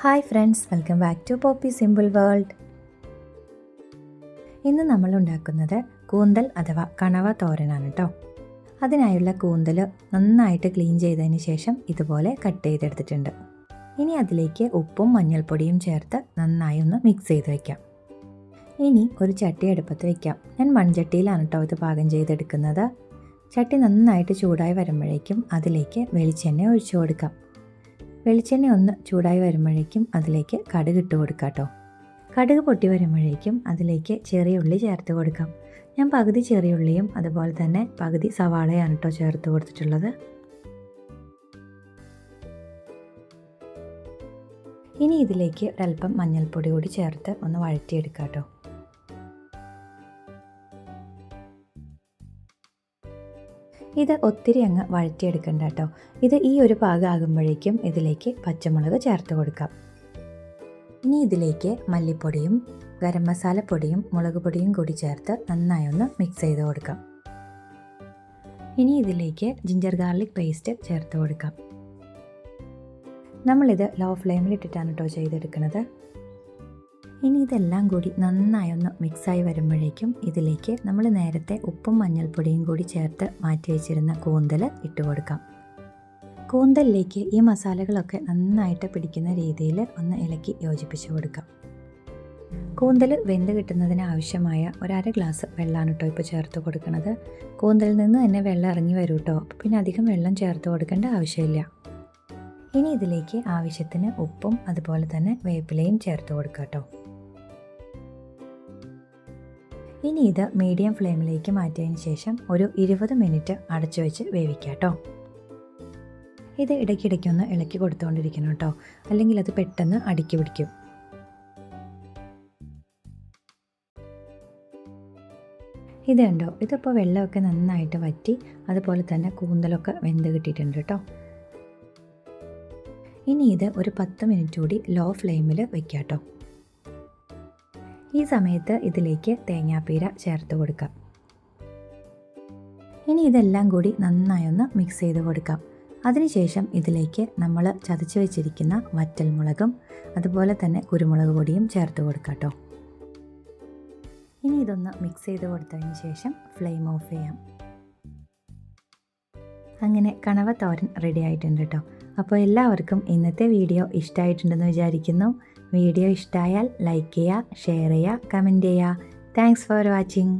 Hi friends welcome back to Poppy simple world. ഇന്ന് നമ്മൾ ഉണ്ടാക്കുന്നത് കൂന്തൽ അഥവാ കണവ തോരനാണ് കേട്ടോ അതിനായുള്ള കൂന്തൽ നന്നായിട്ട് ക്ലീൻ ചെയ്തതിന് ശേഷം ഇതുപോലെ കട്ട് ചെയ്തെടുത്തിട്ടുണ്ട്. ഇനി അതിലേക്ക് ഉപ്പും മഞ്ഞൾപ്പൊടിയും ചേർത്ത് നന്നായി ഒന്ന് മിക്സ് ചെയ്ത് വയ്ക്കാം ഇനി ഒരു ചട്ടി അടുപ്പത്ത് വയ്ക്കാം ഞാൻ മൺചട്ടിയിലാണ് കേട്ടോ ഇത് പാകം ചെയ്തെടുക്കുന്നത്. ചട്ടി നന്നായിട്ട് ചൂടായി വരുമ്പോഴേക്കും അതിലേക്ക് വെളിച്ചെണ്ണ ഒഴിച്ചു കൊടുക്കാം. വെളിച്ചെണ്ണ ഒന്ന് ചൂടായി വരുമ്പോഴേക്കും അതിലേക്ക് കടുക് ഇട്ട് കൊടുക്കാം കേട്ടോ കടുക് പൊട്ടി വരുമ്പോഴേക്കും അതിലേക്ക് ചെറിയ ഉള്ളി ചേർത്ത് കൊടുക്കാം. ഞാൻ പകുതി ചെറിയ ഉള്ളിയും അതുപോലെ തന്നെ പകുതി സവാളയാണ് കേട്ടോ ചേർത്ത് കൊടുത്തിട്ടുള്ളത്. ഇനി ഇതിലേക്ക് ഒരല്പം മഞ്ഞൾപ്പൊടി കൂടി ചേർത്ത് ഒന്ന് വഴറ്റിയെടുക്കാം കേട്ടോ ഇത് ഒത്തിരി അങ്ങ് വഴറ്റിയെടുക്കണ്ട കേട്ടോ. ഇത് ഈ ഒരു പാകമാകുമ്പോഴേക്കും ഇതിലേക്ക് പച്ചമുളക് ചേർത്ത് കൊടുക്കാം. ഇനി ഇതിലേക്ക് മല്ലിപ്പൊടിയും ഗരം മസാലപ്പൊടിയും മുളക് പൊടിയും കൂടി ചേർത്ത് നന്നായി ഒന്ന് മിക്സ് ചെയ്ത് കൊടുക്കാം. ഇനി ഇതിലേക്ക് ജിഞ്ചർ ഗാർലിക് പേസ്റ്റ് ചേർത്ത് കൊടുക്കാം. നമ്മളിത് ലോ ഫ്ലെയിമിൽ ഇട്ടിട്ടാണ് കേട്ടോ ചെയ്തെടുക്കുന്നത്. ഇനി ഇതെല്ലാം കൂടി നന്നായി ഒന്ന് മിക്സായി വരുമ്പോഴേക്കും ഇതിലേക്ക് നമ്മൾ നേരത്തെ ഉപ്പും മഞ്ഞൾപ്പൊടിയും കൂടി ചേർത്ത് മാറ്റി വെച്ചിരുന്ന കൂന്തൽ ഇട്ട് കൊടുക്കാം. കൂന്തലിലേക്ക് ഈ മസാലകളൊക്കെ നന്നായിട്ട് പിടിക്കുന്ന രീതിയിൽ ഒന്ന് ഇളക്കി യോജിപ്പിച്ച് കൊടുക്കാം. കൂന്തൽ വെന്ത് കിട്ടുന്നതിന് ആവശ്യമായ ഒരര ഗ്ലാസ് വെള്ളമാണ് കേട്ടോ ഇപ്പോൾ ചേർത്ത് കൊടുക്കുന്നത്. കൂന്തലിൽ നിന്ന് തന്നെ വെള്ളം ഇറങ്ങി വരും കേട്ടോ. പിന്നെ അധികം വെള്ളം ചേർത്ത് കൊടുക്കേണ്ട ആവശ്യമില്ല. ഇനി ഇതിലേക്ക് ആവശ്യത്തിന് ഉപ്പും അതുപോലെ തന്നെ വേപ്പിലയും ചേർത്ത് കൊടുക്കാം കേട്ടോ. ഇനി ഇത് മീഡിയം ഫ്ലെയിമിലേക്ക് മാറ്റിയതിന് ശേഷം ഒരു ഇരുപത് മിനിറ്റ് അടച്ചു വെച്ച് വേവിക്കാം കേട്ടോ. ഇത് ഇടയ്ക്കിടയ്ക്കൊന്ന് ഇളക്കി കൊടുത്തുകൊണ്ടിരിക്കണം കേട്ടോ. അല്ലെങ്കിൽ അത് പെട്ടെന്ന് അടുക്കി പിടിക്കും. ഇത് കണ്ടോ? ഇതിപ്പോൾ വെള്ളമൊക്കെ നന്നായിട്ട് വറ്റി അതുപോലെ തന്നെ കൂന്തലൊക്കെ വെന്ത് കിട്ടിയിട്ടുണ്ട് കേട്ടോ. ഇനി ഇത് ഒരു പത്ത് മിനിറ്റ് കൂടി ലോ ഫ്ലെയിമിൽ വെക്കാം കേട്ടോ. ഈ സമയത്ത് ഇതിലേക്ക് തേങ്ങാപ്പീര ചേർത്ത് കൊടുക്കാം. ഇനി ഇതെല്ലാം കൂടി നന്നായി ഒന്ന് മിക്സ് ചെയ്ത് കൊടുക്കാം. അതിനുശേഷം ഇതിലേക്ക് നമ്മൾ ചതച്ച് വെച്ചിരിക്കുന്ന വറ്റൽമുളകും അതുപോലെ തന്നെ കുരുമുളക് പൊടിയും ചേർത്ത് കൊടുക്കാം കേട്ടോ. ഇനി ഇതൊന്ന് മിക്സ് ചെയ്ത് കൊടുത്തതിന് ശേഷം ഫ്ലെയിം ഓഫ് ചെയ്യാം. അങ്ങനെ കണവ തോരൻ റെഡി ആയിട്ടുണ്ട് കേട്ടോ. അപ്പോൾ എല്ലാവർക്കും ഇന്നത്തെ വീഡിയോ ഇഷ്ടമായിട്ടുണ്ടെന്ന് വിചാരിക്കുന്നു. വീഡിയോ ഇഷ്ടമായാൽ ലൈക്ക് ചെയ്യുക ഷെയർ ചെയ്യുക കമന്റ് ചെയ്യുക. Thanks for watching